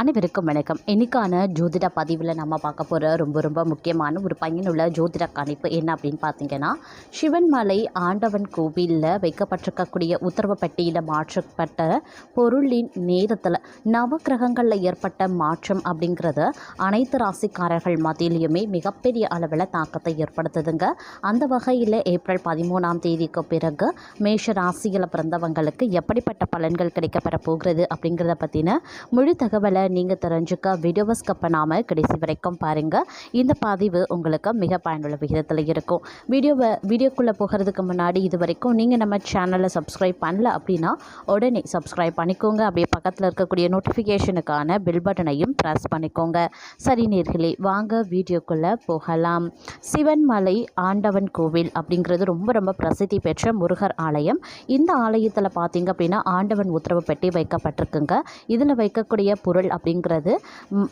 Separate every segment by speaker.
Speaker 1: அனைவருக்கும் வணக்கம். இன்னைக்கான ஜோதிட பதிவில் நம்ம பார்க்க போகிற ரொம்ப ரொம்ப முக்கியமான ஒரு பையனுள்ள ஜோதிட கணிப்பு என்ன அப்படின்னு பார்த்தீங்கன்னா சிவன்மலை ஆண்டவன் கோவிலில் வைக்கப்பட்டிருக்கக்கூடிய உத்தரவுப்பட்டியில் மாற்றப்பட்ட பொருளின் நேரத்தில் நவக்கிரகங்களில் ஏற்பட்ட மாற்றம் அப்படிங்கிறது அனைத்து ராசிக்காரர்கள் மத்தியிலையுமே மிகப்பெரிய அளவில் தாக்கத்தை ஏற்படுத்துதுங்க. அந்த வகையில் ஏப்ரல் பதிமூணாம் தேதிக்கு பிறகு மேஷ ராசியில் பிறந்தவங்களுக்கு எப்படிப்பட்ட பலன்கள் கிடைக்கப்பெற போகிறது அப்படிங்கிறத பற்றின முழு தகவலை நீங்கள் தெரிஞ்சுக்க வீடியோவை ஸ்கப் பண்ணாமல் கடைசி வரைக்கும் பாருங்கள் இந்த பதிவு உங்களுக்கு மிக பயனுள்ள விகிதத்தில் இருக்கும். வீடியோவை வீடியோக்குள்ளே போகிறதுக்கு முன்னாடி இது வரைக்கும் நீங்கள் நம்ம சேனலை சப்ஸ்கிரைப் பண்ணல அப்படின்னா உடனே சப்ஸ்கிரைப் பண்ணிக்கோங்க. அப்படியே பக்கத்தில் இருக்கக்கூடிய நோட்டிஃபிகேஷனுக்கான பில் பட்டனையும் ப்ரெஸ் பண்ணிக்கோங்க. சரி நேர்களே வாங்க வீடியோக்குள்ளே போகலாம். சிவன்மலை ஆண்டவன் கோவில் அப்படிங்கிறது ரொம்ப ரொம்ப பிரசித்தி பெற்ற முருகர் ஆலயம். இந்த ஆலயத்தில் பார்த்தீங்க அப்படின்னா ஆண்டவன் உத்தரவு பெட்டி வைக்கப்பட்டிருக்குங்க. இதில் வைக்கக்கூடிய பொருள் அப்படிங்கிறது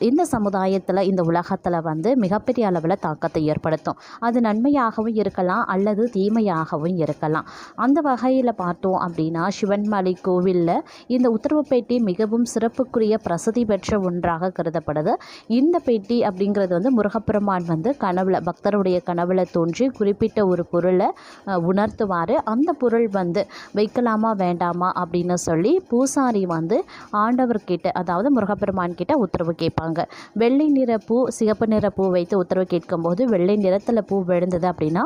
Speaker 1: இந்த சமுதாயத்தில் இந்த உலகத்தில் வந்து மிகப்பெரிய அளவில் தாக்கத்தை ஏற்படுத்தும். அது நன்மையாகவும் இருக்கலாம் அல்லது தீமையாகவும் இருக்கலாம். அந்த வகையில் பார்த்தோம் அப்படின்னா சிவன்மலை கோவிலில் இந்த உத்தரவு பெட்டி மிகவும் சிறப்புக்குரிய பிரசித்தி பெற்ற ஒன்றாக கருதப்படுது. இந்த பெட்டி அப்படிங்கிறது வந்து முருகப்பெருமான் வந்து கனவுல பக்தருடைய கனவுல தோன்றி குறிப்பிட்ட ஒரு பொருளை உணர்த்துவார். அந்த பொருள் வந்து வைக்கலாமா வேண்டாமா அப்படின்னு சொல்லி பூசாரி வந்து ஆண்டவர்கிட்ட அதாவது முருகப்பெருமான் கிட்ட உத்தரவு கேட்பாங்க. வெள்ளை நிற பூ சிகப்பு நிற பூ வைத்து உத்தரவு கேட்கும்போது வெள்ளை நிறத்தில் பூ விழுந்தது அப்படின்னா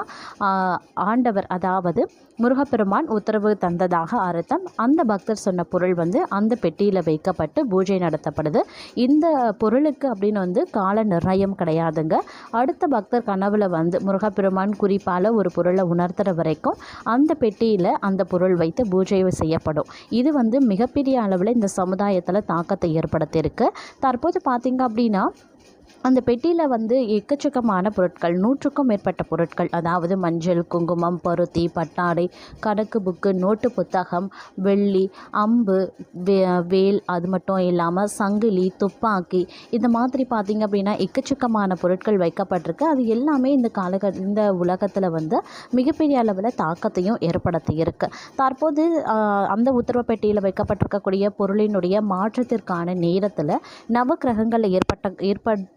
Speaker 1: ஆண்டவர் அதாவது முருகப்பெருமான் உத்தரவு தந்ததாக அர்த்தம். அந்த பக்தர் சொன்ன பொருள் வந்து அந்த பெட்டியில் வைக்கப்பட்டு பூஜை நடத்தப்படுது. இந்த பொருளுக்கு அப்படின்னு வந்து கால நிர்ணயம் கிடையாதுங்க. அடுத்த பக்தர் கனவுல வந்து முருகப்பெருமான் குறிப்பால் ஒரு பொருளை உணர்த்துற வரைக்கும் அந்த பெட்டியில் அந்த பொருள் வைத்து பூஜை செய்யப்படும். இது வந்து மிகப்பெரிய அளவில் இந்த சமுதாயத்தில் தாக்கத்தை ஏற்படுத்தியிருக்கு. தற்போது பார்த்திங்க அப்படின்னா அந்த பெட்டியில் வந்து எக்கச்சக்கமான பொருட்கள் நூற்றுக்கும் மேற்பட்ட பொருட்கள். அதாவது மஞ்சள் குங்குமம் பருத்தி பட்டாடை கணக்கு புக்கு நோட்டு புத்தகம் வெள்ளி அம்பு வே வேல் அது மட்டும் இல்லாமல் சங்கிலி துப்பாக்கி. இந்த மாதிரி பார்த்திங்க அப்படின்னா எக்கச்சக்கமான பொருட்கள் வைக்கப்பட்டிருக்கு. அது எல்லாமே இந்த காலக இந்த உலகத்தில் வந்து மிகப்பெரிய அளவில் தாக்கத்தையும் ஏற்படுத்தியிருக்கு. தற்போது அந்த உத்தரவு பெட்டியில் வைக்கப்பட்டிருக்கக்கூடிய பொருளினுடைய மாற்றத்திற்கான நேரத்தில் நவக்கிரகங்களில் ஏற்பட்ட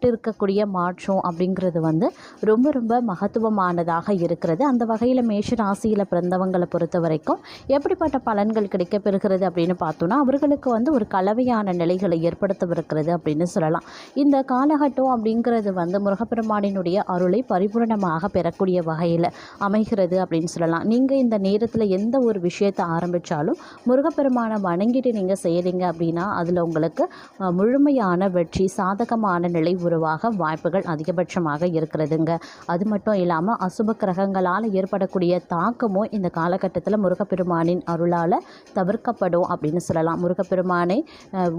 Speaker 1: ஏற்பட்டிருக்கக்கூடிய மாற்றம் அப்படிங்கிறது வந்து ரொம்ப ரொம்ப மகத்துவமானதாக இருக்கிறது. அந்த வகையில் மேஷ ராசியில் பிறந்தவங்களை பொறுத்த வரைக்கும் எப்படிப்பட்ட பலன்கள் கிடைக்கப்பெறுகிறது அப்படின்னு பார்த்தோன்னா அவர்களுக்கு வந்து ஒரு கலவையான நிலைகளை ஏற்படுத்தவிருக்கிறது அப்படின்னு சொல்லலாம். இந்த காலகட்டம் அப்படிங்கிறது வந்து முருகப்பெருமானினுடைய அருளை பரிபூரணமாக பெறக்கூடிய வகையில் அமைகிறது அப்படின்னு சொல்லலாம். நீங்கள் இந்த நேரத்தில் எந்த ஒரு விஷயத்தை ஆரம்பித்தாலும் முருகப்பெருமானை வணங்கிட்டு நீங்கள் செய்கிறீங்க அப்படின்னா அதில் உங்களுக்கு முழுமையான வெற்றி சாதகமான நிலை உருவாக வாய்ப்புகள் அதிகபட்சமாக இருக்கிறதுங்க. அது மட்டும் இல்லாமல் அசுப கிரகங்களால் ஏற்படக்கூடிய தாக்கமும் இந்த காலகட்டத்தில் முருகப்பெருமானின் அருளால் தவிர்க்கப்படும் அப்படின்னு சொல்லலாம். முருகப்பெருமானை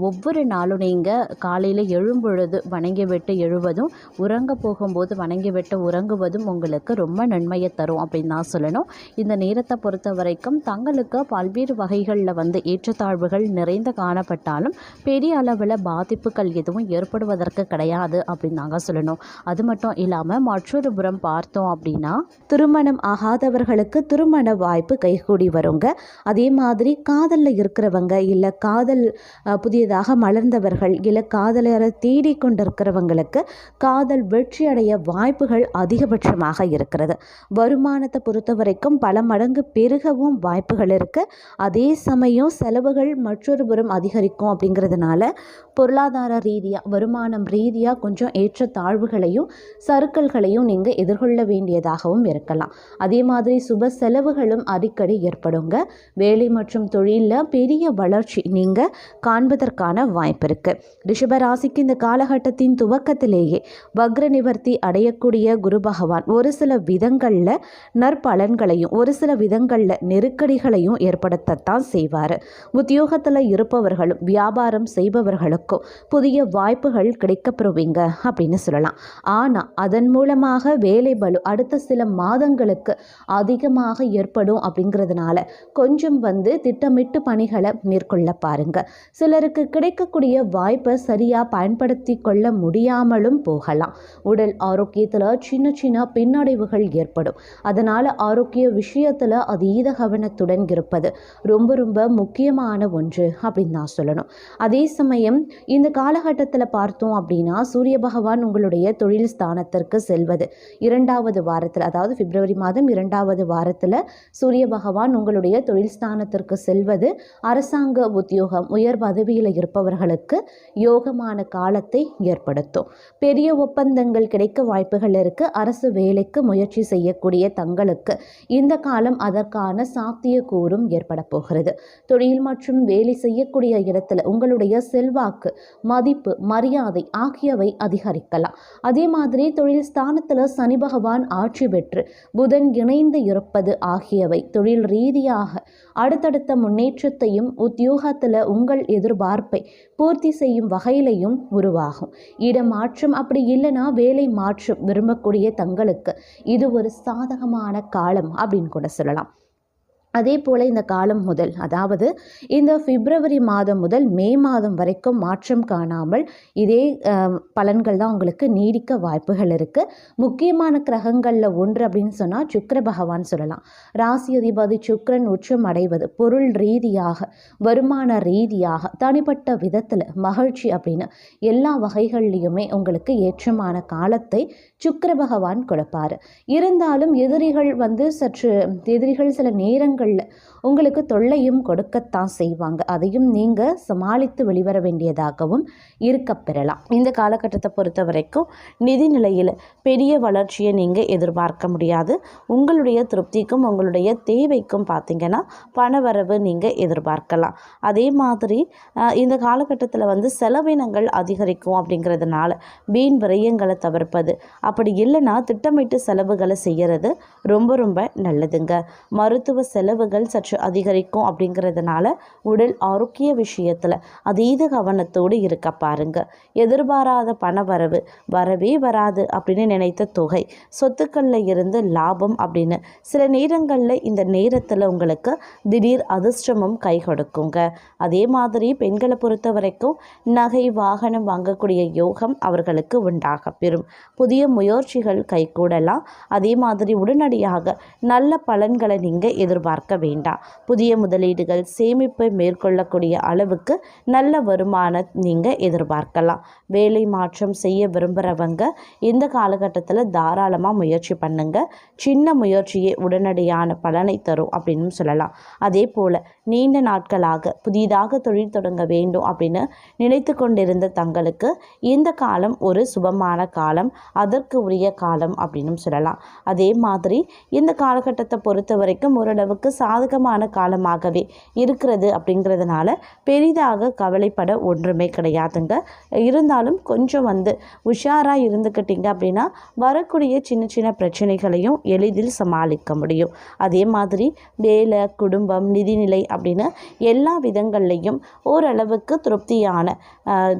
Speaker 1: ஒவ்வொரு நாளும் நீங்கள் காலையில் எழும்பொழுது வணங்கி விட்டு எழுவதும் உறங்க போகும்போது வணங்கி விட்டு உறங்குவதும் உங்களுக்கு ரொம்ப நன்மையை தரும் அப்படின்னு தான் சொல்லணும். இந்த நேரத்தை பொறுத்த வரைக்கும் தங்களுக்கு பல்வேறு வகைகளில் வந்து ஏற்றத்தாழ்வுகள் நிறைந்து காணப்பட்டாலும் பெரிய அளவில் பாதிப்புகள் எதுவும் ஏற்படுவதற்கு கிடையாது. அப்படின்னு தாங்க சொல்லணும். அது மட்டும் இல்லாமல் மற்றொரு புறம் பார்த்தோம் அப்படின்னா திருமணம் ஆகாதவர்களுக்கு திருமண வாய்ப்பு கைகூடி வருங்க. அதே மாதிரி காதலில் இருக்கிறவங்க இல்லை காதல் புதியதாக மலர்ந்தவர்கள் இல்லை காதலரை தேடிக்கொண்டிருக்கிறவங்களுக்கு காதல் வெற்றி அடைய வாய்ப்புகள் அதிகபட்சமாக இருக்கிறது. வருமானத்தை பொறுத்த வரைக்கும் பல மடங்கு பெருகவும் வாய்ப்புகள் இருக்குது அதே சமயம் செலவுகள் மற்றொரு புறம் அதிகரிக்கும் அப்படிங்கிறதுனால பொருளாதார ரீதியாக வருமானம் ரீதியாக கொஞ்சம் ஏற்ற தாழ்வுகளையும் சறுக்கல்களையும் நீங்கள் எதிர்கொள்ள வேண்டியதாகவும் இருக்கலாம். அதே மாதிரி சுப செலவுகளும் அடிக்கடி ஏற்படுங்க. வேலை மற்றும் தொழிலில் பெரிய வளர்ச்சி நீங்கள் காண்பதற்கான வாய்ப்பு இருக்குது ரிஷபராசிக்கு இந்த காலகட்டத்தின் துவக்கத்திலேயே வக்ர நிவர்த்தி அடையக்கூடிய குரு பகவான் ஒரு சில விதங்களில் நற்பலன்களையும் ஒரு சில விதங்களில் நெருக்கடிகளையும் ஏற்படுத்தத்தான் செய்வார். உத்தியோகத்தில் இருப்பவர்களும் வியாபாரம் செய்பவர்களுக்கும் புதிய வாய்ப்புகள் கிடைக்கப்பெறுவீங்க
Speaker 2: செய்யுங்க அப்படின்னு சொல்லலாம். ஆனால் அதன் மூலமாக வேலை பலு அடுத்த சில மாதங்களுக்கு அதிகமாக ஏற்படும் அப்படிங்கிறதுனால கொஞ்சம் வந்து திட்டமிட்டு பணிகளை மேற்கொள்ள பாருங்க. சிலருக்கு கிடைக்கக்கூடிய வாய்ப்பை சரியாக பயன்படுத்தி கொள்ள முடியாமலும் போகலாம். உடல் ஆரோக்கியத்தில் சின்ன சின்ன பின்னடைவுகள் ஏற்படும். அதனால் ஆரோக்கிய விஷயத்தில் அதீத கவனத்துடன் இருப்பது ரொம்ப ரொம்ப முக்கியமான ஒன்று அப்படின்னு நான் சொல்லணும். அதே சமயம் இந்த காலகட்டத்தில் பார்த்தோம் அப்படின்னா சூரிய பகவான் உங்களுடைய தொழில் ஸ்தானத்திற்கு செல்வது. இரண்டாவது வாரத்தில் அதாவது பிப்ரவரி மாதம் இரண்டாவது வாரத்தில் சூரிய பகவான் உங்களுடைய தொழில் ஸ்தானத்திற்கு செல்வது. அரசாங்க உத்தியோகம் உயர் பதவியில் இருப்பவர்களுக்கு யோகமான காலத்தை ஏற்படுத்தும். பெரிய ஒப்பந்தங்கள் கிடைக்க வாய்ப்புகள் இருக்கு. அரசு வேலைக்கு முயற்சி செய்யக்கூடிய தங்களுக்கு இந்த காலம் அதற்கான சாத்தியக்கூறும் ஏற்பட போகிறது. தொழில் மற்றும் வேலை செய்யக்கூடிய இடத்துல உங்களுடைய செல்வாக்கு மதிப்பு மரியாதை ஆகியவை அதிகரிக்கலாம். அதே மாதிரி தொழில் ஸ்தானத்தில் சனி பகவான் ஆட்சி பெற்று புதன் இணைந்து இருப்பது ஆகியவை தொழில் ரீதியாக அடுத்தடுத்த முன்னேற்றத்தையும் உத்தியோகத்தில் உங்கள் எதிர்பார்ப்பை பூர்த்தி செய்யும் வகையிலையும் உருவாகும். இடமாற்றம் அப்படி இல்லைன்னா வேலை மாற்றம் விரும்பக்கூடிய தங்களுக்கு இது ஒரு சாதகமான காலம் அப்படின்னு கூட சொல்லலாம். அதே போல் இந்த காலம் முதல் அதாவது இந்த பிப்ரவரி மாதம் முதல் மே மாதம் வரைக்கும் மாற்றம் காணாமல் இதே பலன்கள் தான் உங்களுக்கு நீடிக்க வாய்ப்புகள் இருக்குது முக்கியமான கிரகங்களில் ஒன்று அப்படின்னு சொன்னால் சுக்கர பகவான் சொல்லலாம். ராசி அதிபதி சுக்கரன் உச்சம் அடைவது பொருள் ரீதியாக வருமான ரீதியாக தனிப்பட்ட விதத்தில் மகிழ்ச்சி அப்படின்னு எல்லா வகைகள்லையுமே உங்களுக்கு ஏற்றமான காலத்தை சுக்கர பகவான் கொடுப்பாரு. இருந்தாலும் எதிரிகள் வந்து சற்று எதிரிகள் சில நேரங்களில் உங்களுக்கு தொல்லையும் கொடுக்கத்தான் செய்வாங்க. அதையும் நீங்கள் சமாளித்து வெளிவர வேண்டியதாகவும் இருக்க பெறலாம். இந்த காலகட்டத்தை பொறுத்த வரைக்கும் நிதி நிலையில் பெரிய வளர்ச்சியை நீங்கள் எதிர்பார்க்க முடியாது. உங்களுடைய திருப்திக்கும் உங்களுடைய தேவைக்கும் பார்த்தீங்கன்னா பணவரவு நீங்கள் எதிர்பார்க்கலாம். அதே மாதிரி இந்த காலகட்டத்தில் வந்து செலவினங்கள் அதிகரிக்கும் அப்படிங்கிறதுனால வீண் விரயங்களை தவிர்ப்பது அப்படி இல்லைன்னா திட்டமிட்டு செலவுகளை செய்கிறது ரொம்ப ரொம்ப நல்லதுங்க. மருத்துவ செலவுகள் சற்று அதிகரிக்கும் அப்படிங்கிறதுனால உடல் ஆரோக்கிய விஷயத்தில் அதீத கவனத்தோடு இருக்க பாருங்க. எதிர்பாராத பண வரவு வரவே வராது அப்படின்னு நினைத்த தொகை சொத்துக்களில் இருந்து லாபம் அப்படின்னு சில நேரங்களில் இந்த நேரத்தில் உங்களுக்கு திடீர் அதிர்ஷ்டமும் கை கொடுக்குங்க. அதே மாதிரி பெண்களை பொறுத்த வரைக்கும் நகை வாகனம் வாங்கக்கூடிய யோகம் அவர்களுக்கு உண்டாக பெறும். புதிய முயற்சிகள் கைகூடலாம். அதே மாதிரி உடனடியாக நல்ல பலன்களை நீங்கள் எதிர்பார்க்க வேண்டாம். புதிய முதலீடுகள் சேமிப்பை மேற்கொள்ளக்கூடிய அளவுக்கு நல்ல வருமானம் நீங்கள் எதிர்பார்க்கலாம். வேலை மாற்றம் செய்ய விரும்புகிறவங்க இந்த காலகட்டத்தில் தாராளமாக முயற்சி பண்ணுங்க. சின்ன முயற்சியே உடனடியான பலனை தரும் அப்படின்னு சொல்லலாம். அதே போல் நீண்ட நாட்களாக புதிதாக தொழில் தொடங்க வேண்டும் அப்படின்னு நினைத்து கொண்டிருந்த தங்களுக்கு இந்த காலம் ஒரு சுபமான காலம். அதற்கு உரிய காலம் அப்படின்னு சொல்லலாம். அதே மாதிரி இந்த காலகட்டத்தை பொறுத்த வரைக்கும் ஓரளவுக்கு சாதகமான காலமாகவே இருக்கிறது அப்படிங்கிறதுனால பெரிதாக கவலைப்பட ஒன்றுமே கிடையாதுங்க. இருந்தாலும் கொஞ்சம் வந்து உஷாராக இருந்துக்கிட்டீங்க அப்படின்னா வரக்கூடிய சின்ன சின்ன பிரச்சனைகளையும் எளிதில் சமாளிக்க முடியும். அதே மாதிரி வேலை குடும்பம் நிதிநிலை அப்படின்னு எல்லா விதங்கள்லையும் ஓரளவுக்கு திருப்தியான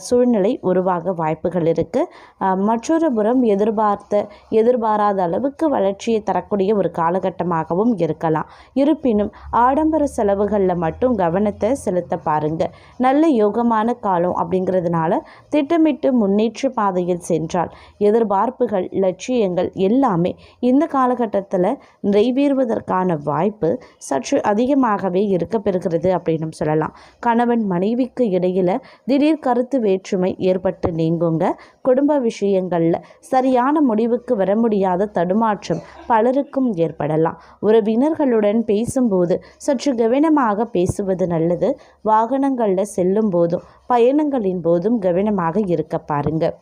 Speaker 2: சூழ்நிலை உருவாக வாய்ப்புகள் இருக்குது மற்றொரு புறம் எதிர்பார்த்த எதிர்பாராத அளவுக்கு வளர்ச்சியை தரக்கூடிய ஒரு காலகட்டமாகவும் இருக்கலாம். இருப்பினும் ஆடம்பர செலவுகளில் மட்டும் கவனத்தை செலுத்த பாருங்க. நல்ல யோகமான காலம் அப்படிங்கிறதுனால திட்டமிட்டு முன்னேற்ற பாதையில் சென்றால் எதிர்பார்ப்புகள் லட்சியங்கள் எல்லாமே இந்த காலகட்டத்தில் நிறைவேறுவதற்கான வாய்ப்பு சற்று அதிகமாகவே இருக்க பெறுகிறது அப்படின்னு சொல்லலாம். கணவன் மனைவிக்கு இடையில் திடீர் கருத்து வேற்றுமை ஏற்பட்டு நீங்குங்க. குடும்ப விஷயங்களில் சரியான முடிவுக்கு வர முடியாத தடுமாற்றம் பலருக்கும் ஏற்படலாம். உறவினர்களுடன் பேசும்போது சற்று கவனமாக பேசுவது நல்லது. வாகனங்களில் செல்லும் போதும் பயணங்களின் போதும் கவனமாக இருக்க பாருங்க.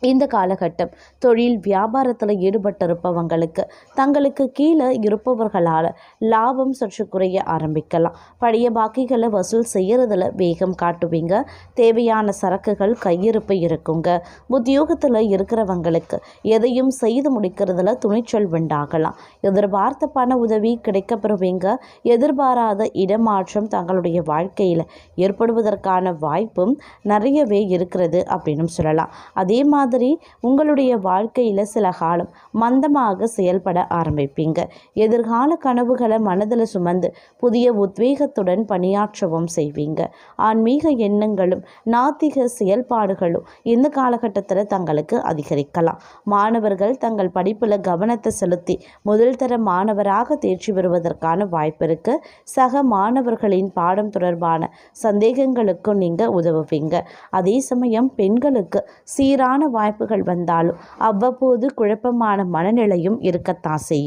Speaker 2: இந்த காலகட்டம் தொழில் வியாபாரத்தில் ஈடுபட்டிருப்பவங்களுக்கு தங்களுக்கு கீழே இருப்பவர்களால் லாபம் சற்று குறைய ஆரம்பிக்கலாம். பழைய பாக்கிகளை வசூல் செய்கிறதுல வேகம் காட்டுவீங்க. தேவையான சரக்குகள் கையிருப்பு இருக்குங்க. உத்தியோகத்தில் இருக்கிறவங்களுக்கு எதையும் செய்து முடிக்கிறதுல துணிச்சல் உண்டாகலாம். எதிர்பார்த்த பண உதவி கிடைக்கப்பெறுவீங்க. எதிர்பாராத இடமாற்றம் தங்களுடைய வாழ்க்கையில் ஏற்படுவதற்கான வாய்ப்பும் நிறையவே இருக்கிறது அப்படின்னு சொல்லலாம். அதே மாதிரி மாதிரி உங்களுடைய வாழ்க்கையில் சில காலம் மந்தமாக செயல்பட ஆரம்பிப்பீங்க. எதிர்கால கனவுகளை மனதில் சுமந்து புதிய உத்வேகத்துடன் பணியாற்றவும் செய்வீங்க. ஆன்மீக எண்ணங்களும் நாத்திக செயல்பாடுகளும் இந்த காலகட்டத்தில் தங்களுக்கு அதிகரிக்கலாம். மாணவர்கள் தங்கள் படிப்பில் கவனத்தை செலுத்தி முதல் தர மாணவராக தேர்ச்சி பெறுவதற்கான வாய்ப்பு சக மாணவர்களின் பாடம் தொடர்பான சந்தேகங்களுக்கும் நீங்கள் உதவுவீங்க. அதே சமயம் பெண்களுக்கு சீரான வாய்ப்புகள் வந்தாலும் அவ்வப்போது குழப்பமான மனநிலையும் இருக்கத்தான் செய்யும்.